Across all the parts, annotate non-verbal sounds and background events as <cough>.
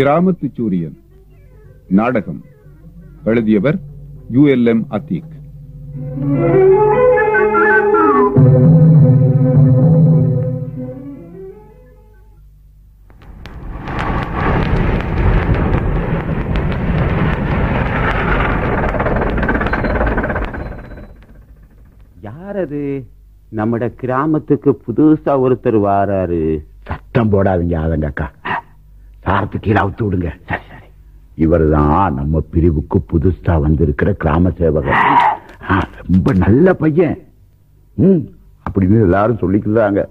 கிராமத்து சூரியன். நாடகம். எழுதியவர் யு எல் எம் அத்தீக். யார் அது நம்மட கிராமத்துக்கு புதுசா ஒருத்தர் வாராரு. சத்தம் போடாதீங்க ஆதங்க அக்கா சாரத்து கீழே அவுத்து விடுங்க. சரி சரி. இவர்தான் நம்ம பிரிவுக்கு புதுசா வந்திருக்கிற கிராம சேவகர். ஆ, ரொம்ப நல்ல பையன். ம் அப்படின்னு எல்லாரும் சொல்லிக்கிறாங்க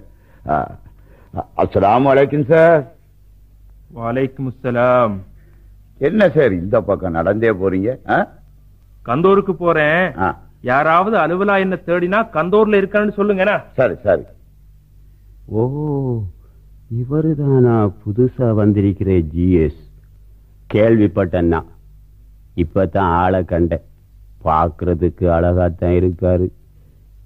அஸ்லாம் வலைக்கும் சார். வலைக்கும் அஸ்ஸலாம் என்ன சார் இந்த பக்கம் நடந்தே போறீங்க? ஆ? கந்தூருக்கு போறேன். ஆ, யாராவது அலுவலா என்ன தேடினா கந்தூர்ல இருக்கான்னு சொல்லுங்கண்ணா. சரி சரி. ஓ இவருதானா புதுசா வந்திருக்கிற ஜிஎஸ்? கேள்விப்பட்டேன்னா. இப்பதான் ஆளை கண்டேன். பார்க்கறதுக்கு அழகாத்தான் இருக்காரு.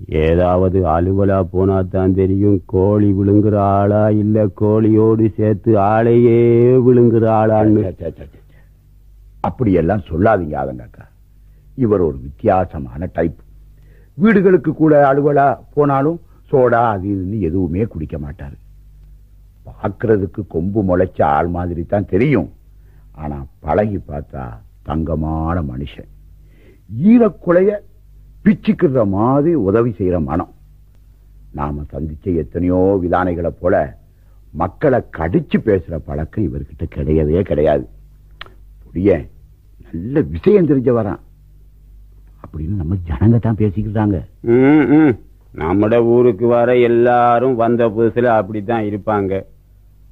ஏதாவது அலுவலா போனா தான் தெரியும். கோழி விழுங்குற ஆளா இல்ல கோழியோடு சேர்த்து ஆளையே விழுங்குற ஆளான்னு. அப்படியெல்லாம் சொல்லாதீங்க ஆதங்க இவர் ஒரு வித்தியாசமான டைப் வீடுகளுக்கு கூட அலுவலா போனாலும் சோடா அது இதுன்னு எதுவுமே குடிக்க மாட்டாரு. பார்க்கறதுக்கு கொம்பு முளைச்ச ஆள் மாதிரி தான் தெரியும். ஆனா பழகி பார்த்தா தங்கமான மனுஷன். ஈரக்குலைய பிச்சுக்கிற மாதிரி உதவி செய்யற மனம். நாம சந்திச்ச எத்தனையோ விதானைகளை போல மக்களை கடிச்சு பேசுற பழக்கம் இவர்கிட்ட கிடையவே கிடையாது. புரிய நல்ல விஷயம் தெரிஞ்ச வரான். அப்படின்னு நம்ம ஜனங்க தான் பேசிக்கிறாங்க ம், ம். நம்மட ஊருக்கு வர எல்லாரும் வந்த புதுசுல அப்படித்தான் இருப்பாங்க.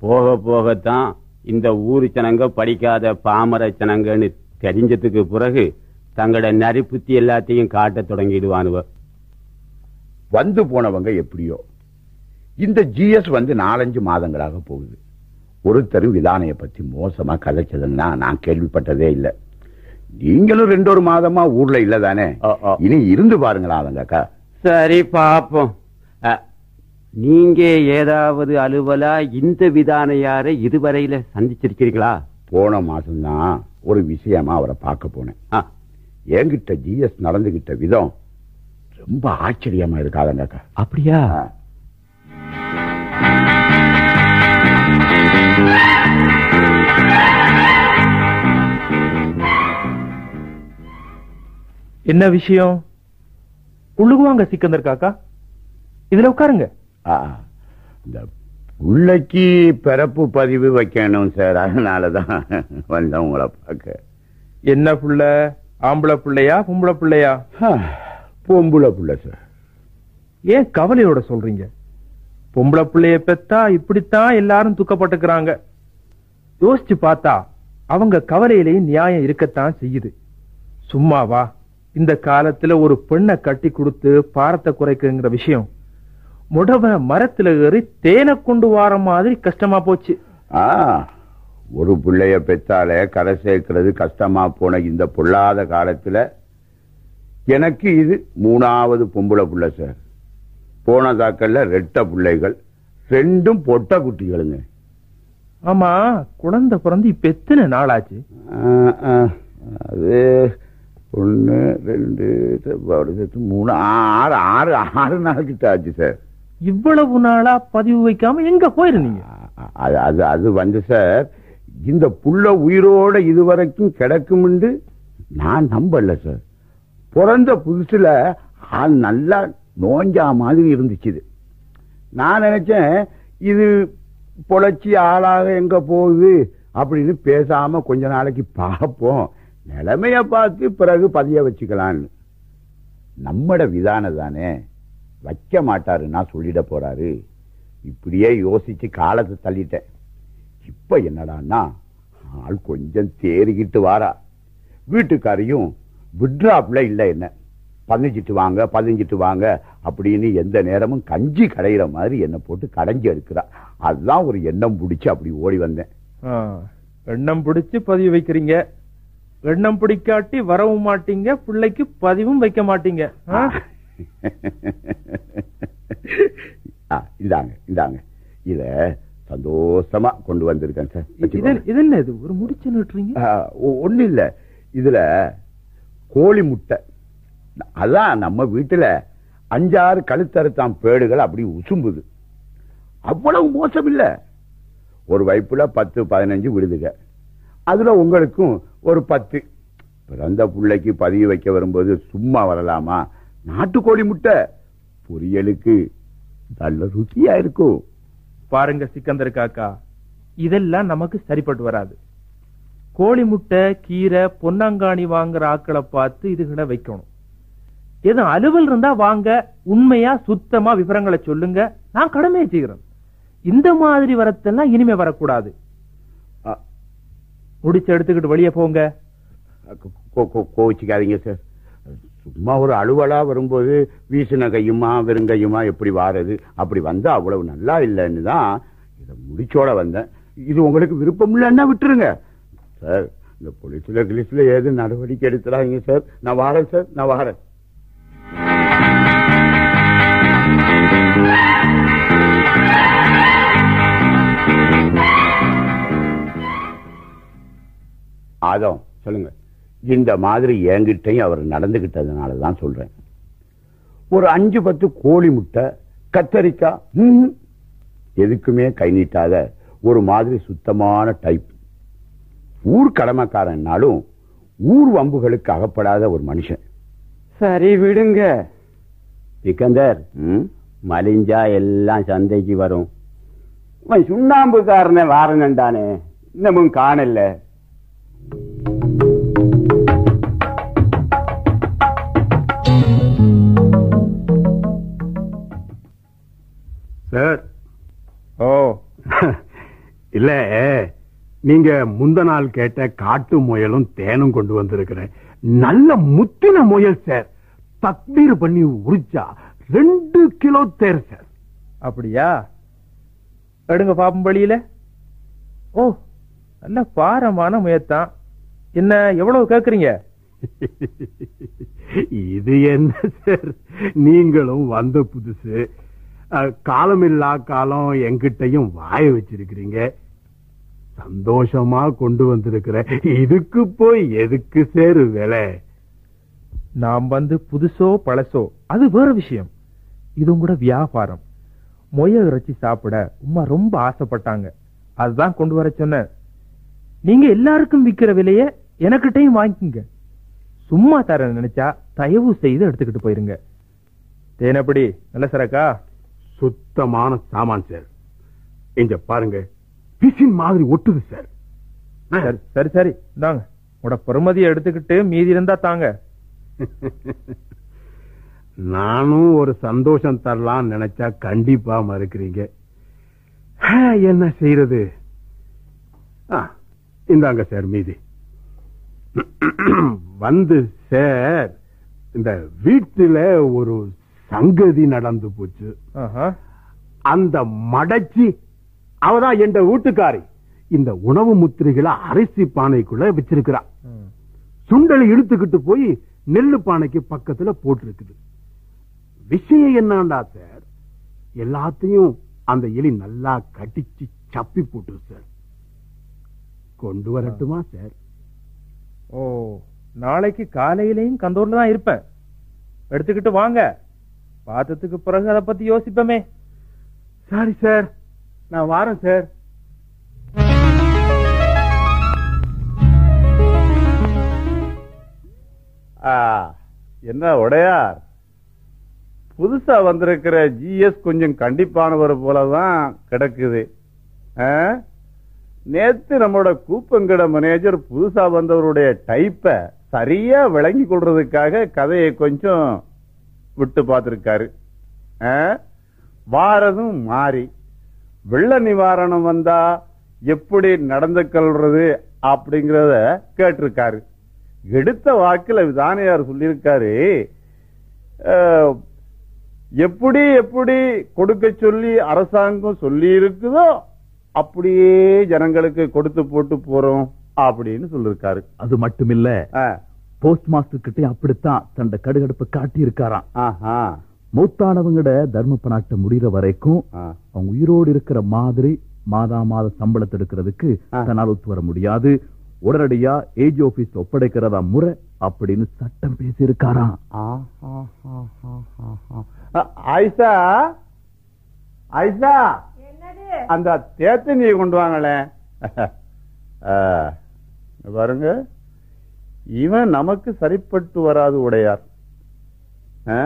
போக போகத்தான் இந்த ஊரு ஜனங்க படிக்காத பாமர ஜனங்கன்னு தெரிஞ்சதுக்கு பிறகு தங்களோட நரிப்புத்தி எல்லாத்தையும் காட்டத் தொடங்கிடுவானுவ. வந்து போனவங்க எப்படியோ? இந்த ஜிஎஸ் வந்து நாலஞ்சு மாதங்களாக போகுது. ஒருத்தரும் விதானைய பத்தி மோசமா கதைச்சதுன்னா நான் கேள்விப்பட்டதே இல்லை. நீங்களும் ரெண்டு ஒரு மாதமா ஊர்ல இல்ல தானே. இனி இருந்து பாருங்களா அவங்க அக்கா. சரி பாப்போம். நீங்க ஏதாவது அலுவலா இந்த விதானையாரை இதுவரையில சந்திச்சிருக்கிறீங்களா? போன மாசம்தான் ஒரு விஷயமா அவரை பார்க்க போனேன். ஆ, என்கிட்ட ஜிஎஸ் நடந்துகிட்ட விதம் ரொம்ப ஆச்சரியமா இருக்காதங்க அப்படியா. என்ன விஷயம்? உள்ளுக்குவாங்க சிக்கந்தர் காக்கா? இதுல உட்காருங்க. இந்த பிள்ளைக்கு பிறப்பு பதிவு வைக்கணும் சார். அதனாலதான் வந்தேன் உங்களை பார்க்க. என்ன புள்ள? ஆம்பளை பிள்ளையா பொம்பளை பிள்ளையா? பொம்புளை புள்ள சார். ஏன் கவலையோட சொல்றீங்க? பொம்பளை பிள்ளைய பெத்தா இப்படித்தான் எல்லாரும் துக்கப்பட்டுக்கிறாங்க. யோசிச்சு பார்த்தா அவங்க கவலையிலேயும் நியாயம் இருக்கத்தான் செய்யுது. சும்மாவா? இந்த காலத்துல ஒரு பெண்ணை கட்டி கொடுத்து பாரத்தை குறைக்குங்கிற விஷயம் முடவ மரத்துல ஏறி தேனை கொண்டு வார மாதிரி கஷ்டமா போச்சு. ஆ ஒரு பிள்ளைய பெத்தாலே கரை சேர்க்கிறது கஷ்டமா போன இந்த பொல்லாத காலத்துல எனக்கு இது மூணாவது பொம்பளை புள்ள சார். போன தாக்கல்ல ரெட்ட பிள்ளைகள் ரெண்டும் பொட்ட குட்டிகளுங்க. ஆமா குழந்தை பிறந்து இப்ப எத்தனை நாள் ஆச்சு அது ஒன்னு ரெண்டு மூணு ஆறு ஆறு ஆறு நாள் கிட்ட ஆச்சு சார். இவ்வளவு நாளா பதிவு வைக்காம எங்க போயிருந்தீங்க? அது அது அது வந்து சார் இந்த புள்ள உயிரோட இதுவரைக்கும் கிடக்கும்னு நான் நம்பல சார். பிறந்த புதுசுல ஆள் நல்லா நோஞ்சா மாதிரி இருந்துச்சு நான் நினைச்சேன் இது பொழைச்சி ஆளாக எங்க போகுது அப்படின்னு பேசாம கொஞ்ச நாளைக்கு பார்ப்போம். நிலைமைய பார்த்து பிறகு பதிய வச்சுக்கலான்னு நம்மட விதானதானே? வைக்க மாட்டாருன்னா சொல்லிட போறாரு. இப்படியே யோசிச்சு காலத்தை தள்ளிட்டேன். இப்ப என்னடான்னா ஆள் கொஞ்சம் தேறிக்கிட்டு வாரா. வீட்டுக்காரையும் விட்ராப்ல இல்ல என்ன? பதிஞ்சிட்டு வாங்க பதிஞ்சிட்டு வாங்க அப்படின்னு எந்த நேரமும் கஞ்சி கடையிற மாதிரி என்ன போட்டு கடைஞ்சி எடுக்கிறா. அதுதான் ஒரு எண்ணம் பிடிச்சு அப்படி ஓடி வந்தேன். எண்ணம் பிடிச்சு பதிவு வைக்கிறீங்க. எண்ணம் பிடிக்காட்டி வரவும் மாட்டீங்க பிள்ளைக்கு பதிவும் வைக்க மாட்டீங்க. <laughs> இந்தாங்க இந்தாங்க. இத சந்தோஷமா கொண்டு வந்திருக்கேன் சார். இது என்ன- இது? ஒரு முடிச்சு நிட்டுறீங்க? ஒண்ணு இல்ல இதுல கோழி முட்டை. அதான் நம்ம வீட்டுல அஞ்சாறு கழுத்தறுத்தான் பேடுகள் அப்படி உசும்புது. அவ்வளவு மோசம் இல்ல ஒரு வைப்புல பத்து பதினஞ்சு விடுதுக அதுல உங்களுக்கும் ஒரு பத்து. பிறந்த பிள்ளைக்கு பதிவு வைக்க வரும்போது சும்மா வரலாமா? நாட்டுக்கோழி முட்டை. பொரியலுக்கு நல்ல ருசியா இருக்கும். பாருங்க சிக்கந்தர் காக்கா இதெல்லாம் நமக்கு சரிப்பட்டு வராது. கோழி முட்டை கீரை பொன்னாங்காணி வாங்குற ஆட்களை பார்த்து இதுகளை வைக்கணும். எதுவும் அலுவல் இருந்தா வாங்க உண்மையா சுத்தமா விவரங்களை சொல்லுங்க. நான் கடமையை செய்கிறேன். இந்த மாதிரி வரத்தெல்லாம் இனிமே வரக்கூடாது. முடிச்சு எடுத்துக்கிட்டு வெளியே போங்க. கோவிச்சுக்காதீங்க சார். சும்மா ஒரு அலுவலா வரும்போது வீசின கையுமா வெறுங்கையுமா எப்படி வாரது? அப்படி வந்தா அவ்வளவு நல்லா இல்லைன்னு தான் இதை முடிச்சோட வந்தேன். இது உங்களுக்கு விருப்பம் இல்லைன்னா விட்டுருங்க. சார் இந்த போலீஸ்ல கிளீஸ்ல ஏது நடவடிக்கை எடுத்துறாங்க சார்? நான் வாரேன் சார் நான் வாரேன். ஆதம் சொல்லுங்க. இந்த மாதிரி என்கிட்டையும் அவர் நடந்துகிட்டதுனால தான் சொல்றேன். ஒரு அஞ்சு பத்து கோழி முட்டை கத்தரிக்காய். எதுக்குமே கை நீட்டாத ஒரு மாதிரி சுத்தமான டைப் ஊர் கடமைக்காரன்னாலும் ஊர் வம்புகளுக்கு அகப்படாத ஒரு மனுஷன். சரி விடுங்க. சிக்கந்தர்? மலிஞ்சா எல்லாம் சந்தைக்கு வரும். சுண்ணாம்புக்காரனை வாரனண்டானே இன்னமும் காணல. ஓ. <laughs> இல்ல நீங்க முந்த நாள் கேட்ட காட்டு முயலும் தேனும் கொண்டு வந்திருக்கிறேன். நல்ல முத்தின முயல் சார். தக்பீர் பண்ணி உரிச்சா ரெண்டு கிலோ தேர் சார். அப்படியா? எடுங்க பாப்போம் வழியில. ஓ நல்ல பாரமான முயத்தான். என்ன எவ்வளவு கேக்குறீங்க? <laughs> இது என்ன சார்? நீங்களும் வந்த புதுசு. காலமில்லா காலம் என்கிட்டயும் வாய வச்சிருக்கிறீங்க. சந்தோஷமா கொண்டு வந்திருக்கிற இதுக்கு போய் எதுக்கு சேரு வேலை? நாம் வந்து புதுசோ பழசோ அது வேற விஷயம். இதுவும் கூட வியாபாரம். மொய இறைச்சி சாப்பிட உமா ரொம்ப ஆசைப்பட்டாங்க. அதுதான் கொண்டு வர சொன்னேன். நீங்க எல்லாருக்கும் விக்கிற விலைய எனக்கிட்டையும் வாங்கிக்கங்க. சும்மா தர நினைச்சா தயவு செய்து எடுத்துக்கிட்டு போயிருங்க. தேனப்படி நல்ல சரக்கா? சுத்தமான சாமான் சார் இங்க பாருங்க. பிசின் மாதிரி ஒட்டுது சார் சரி சரி. இந்தாங்க. உட பெருமதியை எடுத்துக்கிட்டு மீதி இருந்தா தாங்க. <laughs> நானும் ஒரு சந்தோஷம் தரலாம் நினைச்சா கண்டிப்பா மறுக்கிறீங்க. ஹே, என்ன செய்யறது இந்தாங்க சார் மீதி. <clears throat> வந்து சார் இந்த வீட்டுல ஒரு சங்கதி நடந்து போச்சு. அந்த மடச்சி அவதான் என் வீட்டுக்காரி இந்த உணவு முத்திரைகளை அரிசி பானைக்குள்ள வச்சிருக்கிறா. சுண்டலை இழுத்துக்கிட்டு போய் நெல்லு பானைக்கு பக்கத்துல போட்டிருக்குது. விஷயம் என்னண்டா சார்? எல்லாத்தையும் அந்த எலி நல்லா கடிச்சு சப்பி போட்டு சார். கொண்டு வரட்டுமா சார்? ஓ நாளைக்கு காலையிலையும் கந்தூர்ல தான் இருப்பேன். எடுத்துக்கிட்டு வாங்க. பார்த்ததுக்கு பிறகு அதை பத்தி யோசிப்போமே. சாரி சார் நான் வாரேன் சார் ஆ, என்ன உடையார்? புதுசா வந்திருக்கிற ஜிஎஸ் கொஞ்சம் கண்டிப்பானவர் போலதான் கிடக்குது. ஆ? நேத்து நம்மளோட கூப்பங்கிட மேனேஜர் புதுசா வந்தவருடைய டைப்ப சரியா விளங்கி கொள்றதுக்காக கதையை கொஞ்சம் விட்டு பார்த்திருக்காரு? வாரதும் மாறி. வெள்ள நிவாரணம் வந்தா எப்படி நடந்து கொள்றது அப்படிங்கறத கேட்டிருக்காரு. எடுத்த வாக்குல விதானியார் சொல்லியிருக்காரு எப்படி எப்படி கொடுக்க சொல்லி அரசாங்கம் சொல்லி இருக்குதோ அப்படியே ஜனங்களுக்கு கொடுத்து போட்டு போறோம் அப்படின்னு சொல்லிருக்காரு. அது மட்டுமில்ல போஸ்ட் மாஸ்டர் கிட்ட அப்படித்தான் தண்ட கடுகடுப்பை காட்டி இருக்காராம் ஆஹா. மூத்தானவங்கட தர்ம பனாட்ட முடிகிற வரைக்கும். அவங்க உயிரோடு இருக்கிற மாதிரி மாதா மாத சம்பளத்தை எடுக்கிறதுக்கு. தன்னால் ஒத்து வர முடியாது. உடனடியா ஏஜ் ஆபீஸ் ஒப்படைக்கிறதா முறை அப்படின்னு சட்டம் பேசி இருக்காராம் ஐசா ஐசா அந்த தேத்தனியை கொண்டு வாங்களே. <laughs> ஆ, இங்க பாருங்க. இவன் நமக்கு சரிப்பட்டு வராது உடையார் ஆ?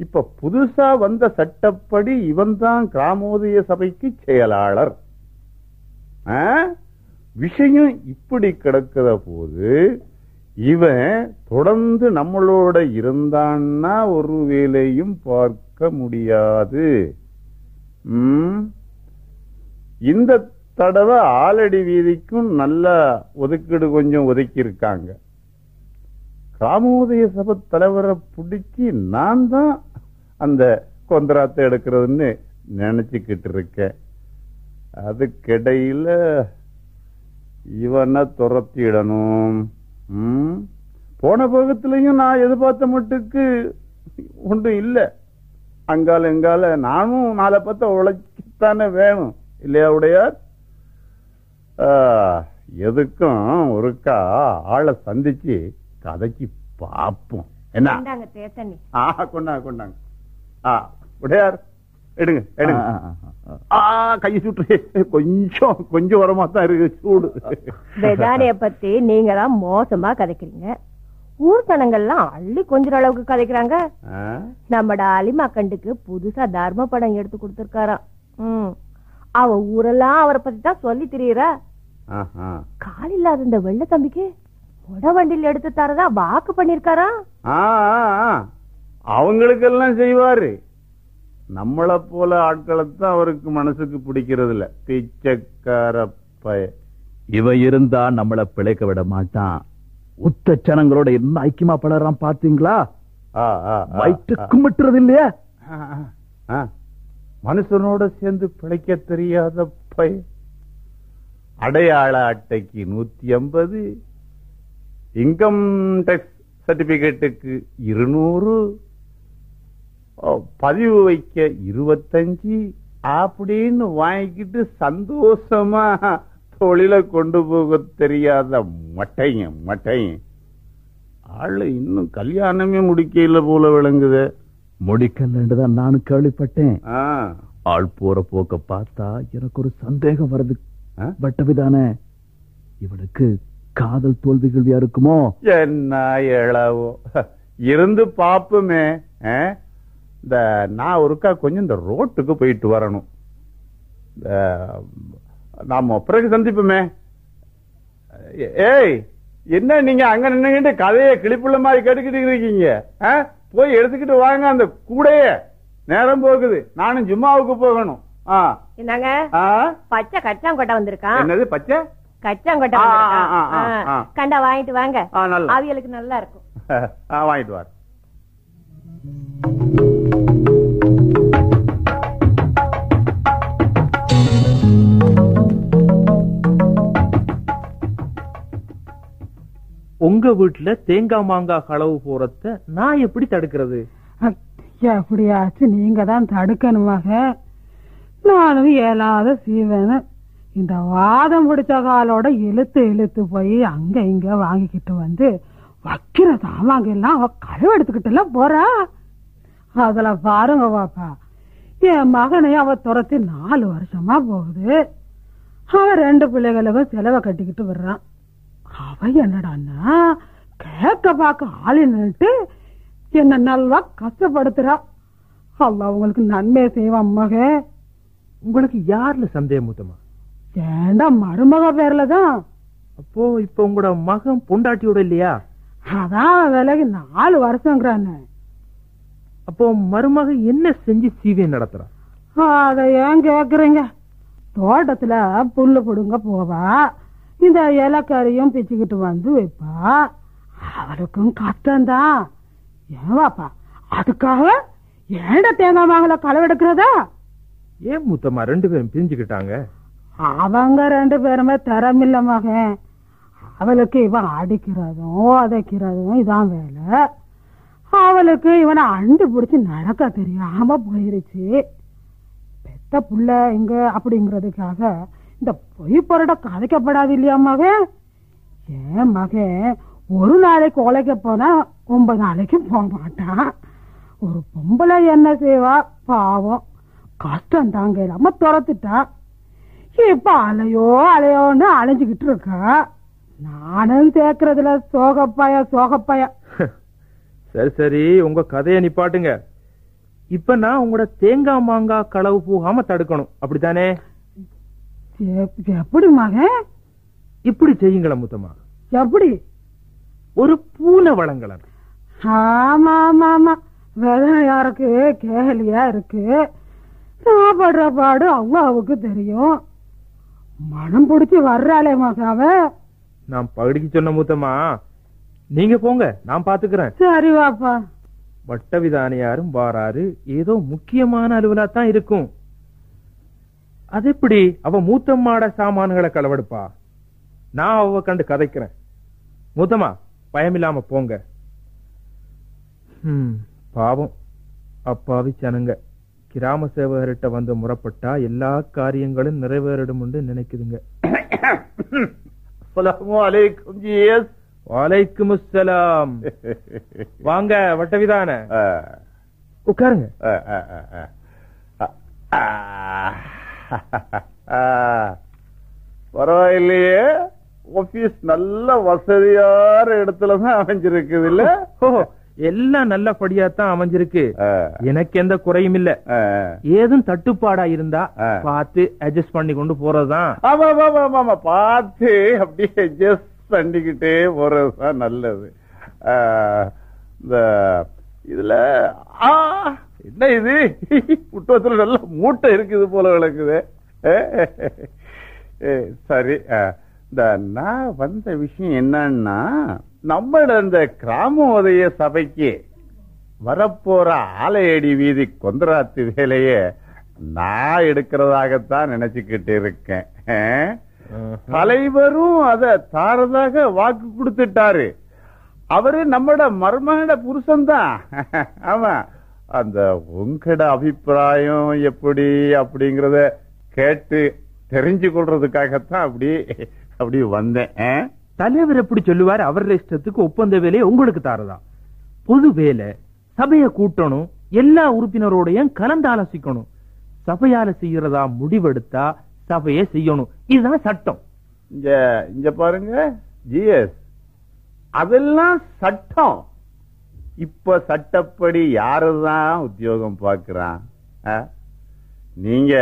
இப்ப புதுசா வந்த சட்டப்படி இவன் தான் கிராமோதய சபைக்கு செயலாளர் ஆ? விஷயம் இப்படி கிடக்கிற போது இவன் தொடர்ந்து நம்மளோட இருந்தான்னா ஒரு வேலையும் பார்க்க முடியாது ம்? இந்த தடவை ஆலடி வீதிக்கும் நல்ல ஒதுக்கீடு கொஞ்சம் ஒதுக்கி இருக்காங்க கிராமோதய சபை தலைவரை பிடிச்சி நான் தான் அந்த கொந்தராத்தை எடுக்கிறதுன்னு நினைச்சுக்கிட்டு இருக்கேன். அதுக்கிடையில இவனை துரத்திடணும். போன போகத்திலையும் நான் எதிர்பார்த்த மட்டுக்கு ஒன்றும் இல்லை. அங்கால எங்கால நானும் நாளை பார்த்த உழைக்கத்தானே வேணும். இல்லையா உடையார்? ஆ, எதுக்கும் ஒருக்கா ஆளை சந்திச்சு கதைக்கு பார்ப்போம் என்ன? கொண்டாங்க கொண்டாங்க உடையார் எடுங்க எடுங்க. கை சுற்று கொஞ்சம் கொஞ்சம் உரமா தான் இருக்கு சூடு. வெதானிய பத்தி நீங்க தான் மோசமா கதைக்கிறீங்க. ஊர் ஜனங்கள்லாம் அள்ளி கொஞ்சிற அளவுக்கு கதைக்கிறாங்க? நம்மட அலிமா கண்டுக்கு புதுசா தர்ம படம் எடுத்து கொடுத்திருக்காராம். ம். அவ ஊரெல்லாம் அவரை பத்தி தான் சொல்லி திரியுறா. ஆஹா. கால் இல்லாத இந்த வெள்ள தம்பிக்கு? வண்டியில் எடுத்து தரதா? வாக்கு ஆ, ஆ. அவங்களுக்கெல்லாம் செய்வாரு. நம்மள போல ஆட்களைத்தான் அவருக்கு மனசுக்கு பிடிக்கிறது இல்ல பிச்சைக்கார பய இவ இருந்தா நம்மள பிழைக்க விட மாட்டான். உத்த ஜனங்களோட என்ன ஐக்கியமா பழறான் பாத்தீங்களா வயிற்று. கும்பிட்டுறது இல்லையா ஆ, ஆ, ஆ. மனுஷனோட சேர்ந்து பிழைக்க தெரியாத பய அடையாள அட்டைக்கு நூத்தி ஐம்பது இன்கம் டேக்ஸ் சர்டிபிகேட்டுக்கு இருநூறு பதிவு வைக்க இருபத்தஞ்சு அப்படின்னு வாங்கிக்கிட்டு சந்தோஷமா தொழில கொண்டு போக தெரியாத மட்டைங்க மட்டைங்க ஆளு இன்னும் கல்யாணமே முடிக்கல போல விளங்குது. முடிக்கலன்னுதான் நானும் கேள்விப்பட்டேன். ஆ. ஆள் போற போக்க பார்த்தா எனக்கு ஒரு சந்தேகம் வருது? பட்டவிதானே இவனுக்கு காதல் தோல்விகள் இருக்குமோ என்ன இளவோ. இருந்து பாப்புமே ஆ? இந்த நான் ஒருக்கா கொஞ்சம் இந்த ரோட்டுக்கு போயிட்டு வரணும். இந்த, நாம பிறகு சந்திப்போமே. ஏய் என்ன நீங்க அங்க நின்னுகிட்டு கதையை கிளிப்புள்ள மாதிரி கேட்டுக்கிட்டு இருக்கீங்க? போய் எடுத்துக்கிட்டு வாங்க அந்த கூடைய. நேரம் போகுது. நானும் ஜும்மாவுக்கு போகணும். என்னங்க? பச்சை கச்சாங்கொட்டை வந்திருக்கான். என்னது பச்சை? கச்சாங்கொட்டை. கண்டா வாங்கிட்டு வாங்க. அவியலுக்கு நல்லா இருக்கும். <laughs> ஆ, வாங்கிட்டு வார். உங்க வீட்டுல தேங்காய் மாங்காய் களவு போறத நான் எப்படி தடுக்கிறது? எப்படியாச்சும் நீங்க தான் தடுக்கணுமாக. நானும் இயலாத சீவனு இந்த வாதம் பிடிச்ச காலோட இழுத்து இழுத்து போய் அங்க இங்க வாங்கிக்கிட்டு வந்து வைக்கிற சாமாங்க எல்லாம் அவ களவு எடுத்துக்கிட்டு போறா? அதுல பாருங்க பாப்பா. என் மகனை அவ துரத்தி நாலு வருஷமா போகுது. அவன் ரெண்டு பிள்ளைகளுக்கும் செலவை கட்டிக்கிட்டு வர்றான் அவ என்னடான்னா கேட்க பார்க்க ஆளுன்னுட்டு என்ன நல்லா கஷ்டப்படுத்துறா. அல்ல அவங்களுக்கு நன்மை செய்வான் மக. உங்களுக்கு யாருல சந்தேகம் மூத்தமா ஏண்டா மருமக பேர்ல தான் அப்போ இப்ப உங்களோட மகன் பொண்டாட்டியோட இல்லையா? அதான் விலகி நாலு வருஷங்கிறானே. அப்போ மருமக என்ன செஞ்சு சீவியை நடத்துறா? அத ஏன் கேக்குறீங்க? தோட்டத்துல புல்லு புடுங்க போவா. இந்த இலக்கறியும் பிச்சுக்கிட்டு வந்து வைப்பா. அவளுக்கும் கஷ்டம்தான் ஏன் வாப்பா அதுக்காக ஏண்ட தேங்காய் மாங்கல களவெடுக்கிறதா ஏன் மூத்தம்மா ரெண்டு பேரும் பிரிஞ்சுக்கிட்டாங்க? அவங்க ரெண்டு பேருமே திறமில்ல மகன். அவளுக்கு இவன் அடிக்கிறதும் உதைக்கிறதும் இதான் வேலை. அவளுக்கு இவனை அண்டு பிடிச்சி நடக்க தெரியாம போயிருச்சு. பெத்த புள்ள இங்க அப்படிங்கிறதுக்காக இந்த பொய் பொருட கதைக்கப்படாது இல்லையா மகன்? ஏன் மகன்? ஒரு நாளைக்கு உழைக்க போனா ஒன்பது நாளைக்கு போக மாட்டான். ஒரு பொம்பளை என்ன செய்வா? பாவம். கஷ்டம் தாங்க இல்லாம துரத்துட்டான் இப்ப அலையோ அலையோன்னு அலைஞ்சுக்கிட்டு இருக்கா நானும் சேர்க்கறதுல சோகப்பாய சோகப்பாய. சரி சரி உங்க கதையை நிப்பாட்டுங்க. இப்ப நான் உங்களோட தேங்காய் மாங்காய் களவு போகாம தடுக்கணும். அப்படித்தானே? எப்- எப்படி மகன்? இப்படி செய்யுங்களேன் முத்தம்மா. எப்படி? ஒரு பூனை வளங்களன் ஆமா ஆமா ஆமா. வேதனை யாருக்கு? கேலியா இருக்கு. நான் படுற பாடு அவ்வளவுக்கு தெரியும். மனம் பிடிச்சி வர்றாளே மகாவ. நான் பகுடிக்கு சொன்ன முத்தம்மா நீங்க போங்க நான் பாத்துக்கிறேன். சரி வாப்பா. வட்ட விதானியாரும் வாராரு ஏதோ முக்கியமான அலுவலா தான் இருக்கும். அது எப்படி? அவ மூத்தம்மாட சாமான்களை களவெடுப்பா. நான் அவ கண்டு கதைக்கிறேன். மூத்தம்மா பயமில்லாம போங்க. பாவம். அப்பாவி ஜனங்க. கிராம சேவகர்கிட்ட வந்து முறப்பட்டா எல்லா காரியங்களும் நிறைவேறிடும் நினைக்குதுங்க. அலைக்கும் ஜிஎஸ் வலைக்கும் அஸ்ஸலாம் வாங்க வட்டவிதான. உட்காருங்க. பரவாயில்லையே. ஆபீஸ் நல்ல வசதியான இடத்துல தான் அமைஞ்சிருக்குது இல்ல எல்லாம் நல்லபடியா தான் அமைஞ்சிருக்கு. எனக்கு எந்த குறையும் இல்ல. ஏதும் தட்டுப்பாடா இருந்தா. பார்த்து அட்ஜஸ்ட் பண்ணி கொண்டு போறதுதான். ஆமா ஆமா ஆமா, ஆமா ஆமா. பார்த்து அப்படியே அட்ஜஸ்ட் பண்ணிக்கிட்டே போறதுதான் நல்லது. இந்த இதுல ஆ, என்ன இது? புத்தகத்துல நல்ல மூட்டை இருக்குது போல விளக்குது. சரி இந்த நான் வந்த விஷயம் என்னன்னா நம்மள இந்த கிராம உதய சபைக்கு வரப்போற ஆலையடி வீதி கொந்தராத்து வேலைய நான் எடுக்கிறதாகத்தான் நினைச்சுக்கிட்டு இருக்கேன்? தலைவரும் அத தாரதாக வாக்கு கொடுத்துட்டாரு. அவரு நம்மட மருமகட புருஷன் தான் ஆமா. அந்த உங்கட அபிப்பிராயம் எப்படி அப்படிங்கறத கேட்டு தெரிஞ்சு கொள்றதுக்காகத்தான் அப்படி அப்படி வந்தேன்? தலைவர் எப்படி சொல்லுவார்? அவர இஷ்டத்துக்கு ஒப்பந்த வேலையை உங்களுக்கு தாரதா? பொது வேலை சபையை கூட்டணும் எல்லா உறுப்பினரோடையும் கலந்து ஆலோசிக்கணும். சபையால செய்யறதா முடிவெடுத்தா சபையை செய்யணும். இதுதான் சட்டம். இங்க இங்க பாருங்க ஜிஎஸ். அதெல்லாம் சட்டம். இப்ப சட்டப்படி யாருதான் உத்தியோகம் பாக்குறான் ஆ? நீங்க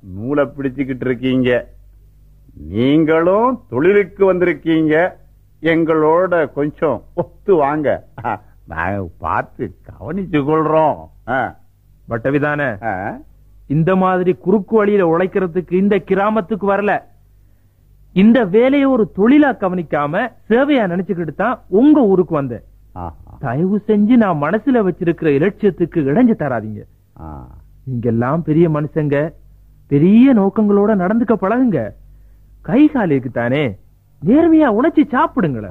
நூலை பிடிச்சுக்கிட்டு இருக்கீங்க. நீங்களும் தொழிலுக்கு வந்திருக்கீங்க எங்களோட கொஞ்சம் ஒத்து வாங்க நாங்க பார்த்து கவனிச்சு கொள்றோம். பட்டவிதான? இந்த மாதிரி குறுக்கு வழியில உழைக்கிறதுக்கு இந்த கிராமத்துக்கு வரல இந்த வேலையை ஒரு தொழிலா கவனிக்காம சேவையா நினைச்சுக்கிட்டு தான் உங்க ஊருக்கு வந்தேன். தயவு செஞ்சு நான் மனசுல வச்சிருக்கிற இலட்சியத்துக்கு இடைஞ்சு தராதீங்க ஆ. நீங்கெல்லாம் பெரிய மனுஷங்க பெரிய நோக்கங்களோட நடந்துக்க பழகுங்க கை காலுக்கு தானே நேர்மையா உணர்ச்சி சாப்பிடுங்கள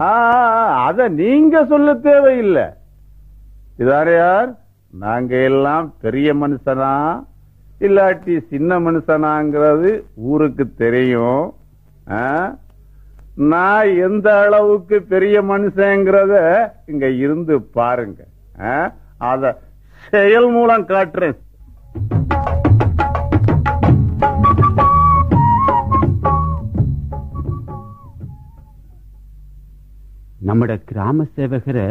அத நீங்க சொல்ல தேவையில்லை. இதாரு யார்? நாங்க எல்லாம் பெரிய மனுஷனா? இல்லாட்டி சின்ன மனுஷனாங்கிறது ஊருக்கு தெரியும். ஆ? நான் எந்த அளவுக்கு பெரிய மனுஷங்கிறத இங்க இருந்து பாருங்க. ஆ? அத செயல் மூலம் காட்டுறேன். நம்மட கிராம சேவகரை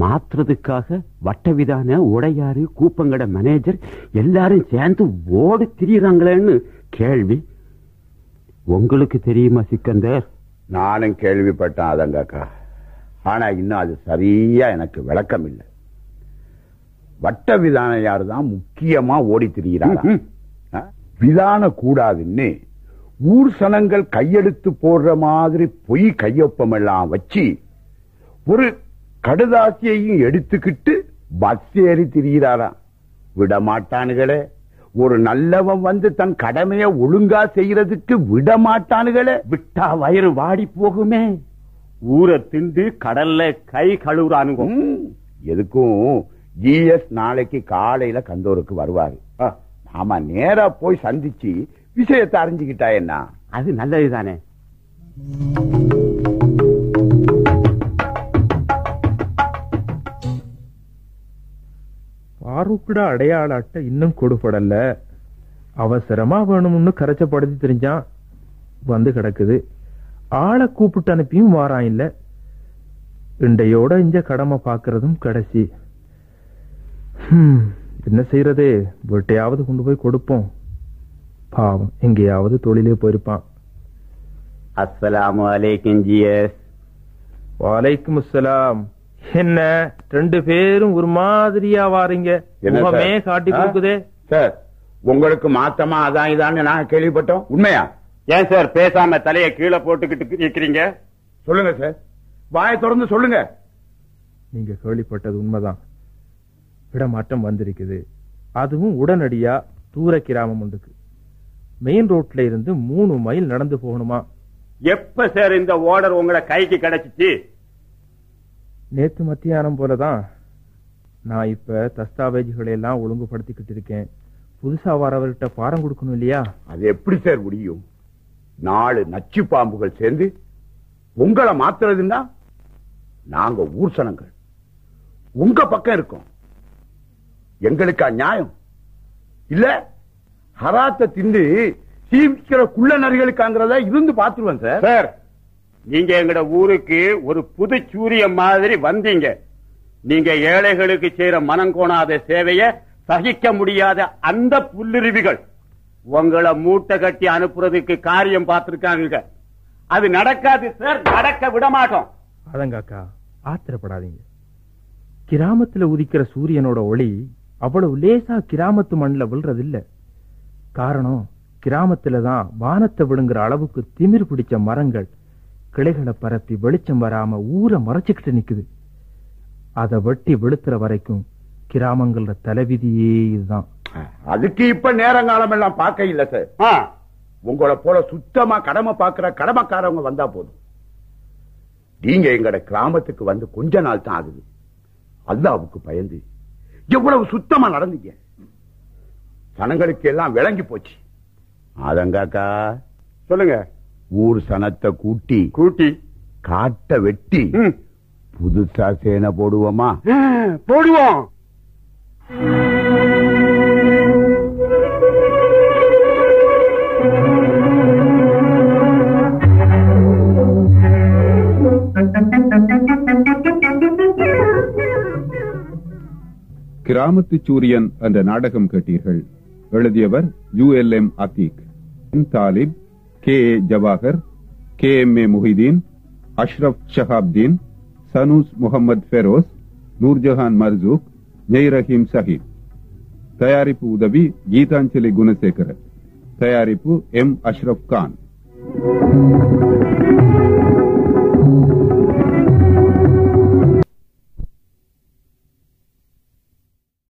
மாத்துறதுக்காக வட்டவிதான உடையாறு கூப்பங்கட மேனேஜர் எல்லாரும் சேர்ந்து ஓடி திரியறாங்களேன்னு கேள்வி. உங்களுக்கு தெரியுமா சிக்கந்தர்? நானும் கேள்விப்பட்டேன் அதங்கக்கா ஆனா இன்னும் அது சரியா எனக்கு விளக்கம் இல்லை வட்ட விதான யாரு தான் முக்கியமா ஓடி திரிகிறாரா ஆ? விதான கூடாதுன்னு ஊர் சனங்கள் கையெழுத்து போடுற மாதிரி பொய் கையொப்பம் எல்லாம் வச்சு ஒரு கடுதாசியையும் எடுத்துக்கிட்டு பஸ் ஏறி திரிகிறாராம் விட மாட்டானுகளே ஒரு நல்லவன் வந்து தன் கடமையை ஒழுங்கா செய்யறதுக்கு விட மாட்டானுகளே விட்டா வயிறு வாடி போகுமே. ஊரை திண்டு கடல்ல கை கழுவுறானுங்க. எதுக்கும் ஜிஎஸ் நாளைக்கு காலையில கந்தூருக்கு வருவாரு. நாம நேரா போய் சந்திச்சு விஷயத்தை அறிஞ்சுக்கிட்டா என்ன? அது நல்லதுதானே. பாரூக்குட அடையாள அட்டை இன்னும் கொடுபடல. அவசரமா வேணும்னு கரைச்சப்படுத்தி தெரிஞ்சான். வந்து கிடக்குது. ஆளை கூப்பிட்டு அனுப்பியும் வாரான் இல்ல. இண்டையோட இஞ்ச கடமை பாக்குறதும் கடைசி. என்ன செய்யறது? வீட்டையாவது கொண்டு போய் கொடுப்போம். பாவம் எங்கேயாவது தொழிலே போயிருப்பான் அஸ்ஸலாமு அலைக்கும் ஜிஎஸ் வலைக்கும் அஸ்ஸலாம் என்ன ரெண்டு பேரும் ஒரு மாதிரியா வாரீங்க? முகமே காட்டி? கொடுக்குதே சார் உங்களுக்கு மாத்தமா அதான் இதான்னு நாங்க கேள்விப்பட்டோம் உண்மையா ஏன் சார் பேசாம தலைய கீழே போட்டுக்கிட்டு இருக்கிறீங்க சொல்லுங்க சார். வாயை திறந்து சொல்லுங்க. நீங்க கேள்விப்பட்டது உண்மைதான் இடமாற்றம் வந்திருக்குது அதுவும் உடனடியா தூர கிராமம் உண்டுக்கு மெயின் ரோட்ல இருந்து மூணு மைல் நடந்து போகணுமா? எப்ப சார் இந்த ஆர்டர் உங்களை கைக்கு கிடைச்சிச்சு? நேத்து மத்தியானம் போலதான். நான் இப்ப தஸ்தாவேஜுகளை எல்லாம் ஒழுங்குபடுத்திக்கிட்டு இருக்கேன். புதுசா வரவர்கிட்ட பாரம் கொடுக்கணும் இல்லையா? அது எப்படி சார் முடியும்? நாலு நச்சு பாம்புகள் சேர்ந்து உங்களை மாத்துறதுன்னா நாங்க ஊர் சனங்கள் உங்க பக்கம் இருக்கோம். எங்களுக்கு நியாயம்? இல்ல ஹராத்த திண்டு சீவிக்கிற குள்ள நரிகளுக்காங்கிறத இருந்து பாத்துருவேன் சார். சார் நீங்க எங்கட ஊருக்கு ஒரு புது சூரியன் மாதிரி வந்தீங்க. நீங்க ஏழைகளுக்கு செய்யற மனங்கோணாத சேவைய சகிக்க முடியாத அந்த புல்லுருவிகள். உங்களை மூட்டை கட்டி அனுப்புறதுக்கு காரியம் பார்த்திருக்காங்க. அது நடக்காது சார் நடக்க விட மாட்டோம் அதங்காக்கா ஆத்திரப்படாதீங்க. கிராமத்துல உதிக்கிற சூரியனோட ஒளி அவ்வளவு லேசா கிராமத்து மண்ணுல விழுறதில்ல. காரணம் கிராமத்துல தான் வானத்தை விழுங்குற அளவுக்கு திமிர் பிடிச்ச மரங்கள் கிளைகளை பரப்பி வெளிச்சம் வராம ஊரை மறைச்சுக்கிட்டு நிக்குது. அதை வெட்டி வெளுத்துற வரைக்கும் கிராமங்களோட தலைவிதியே இதுதான். அதுக்கு இப்ப நேரங்காலம் எல்லாம் பார்க்க இல்ல சார். உங்களை போல சுத்தமா கடமை பாக்குற கடமைக்காரவங்க வந்தா போதும். நீங்க எங்கட கிராமத்துக்கு வந்து கொஞ்ச நாள் தான் ஆகுது. அல்லாவுக்கு பயந்து எவ்வளவு சுத்தமா நடந்தீங்க? சனங்களுக்கு எல்லாம் விளங்கி போச்சு. அதங்காக்கா சொல்லுங்க. ஊர் சனத்தை கூட்டி கூட்டி. காட்ட வெட்டி புதுசா சேனை போடுவோமா? போடுவோம். கிராமத்து சூரியன் என்ற நாடகம் கேட்டீர்கள். எழுதியவர் U L M Atheeq Thalib K A Jawahar K M A Muhideen Ashraf Shahabdeen Sanoos Mohammed Feroz Noorjahan Marsook Jai Rahim Sahib தயாரிப்பு உதவி கீதாஞ்சலி குணசேகர தயாரிப்பு எம் அஷ்ரப் கான்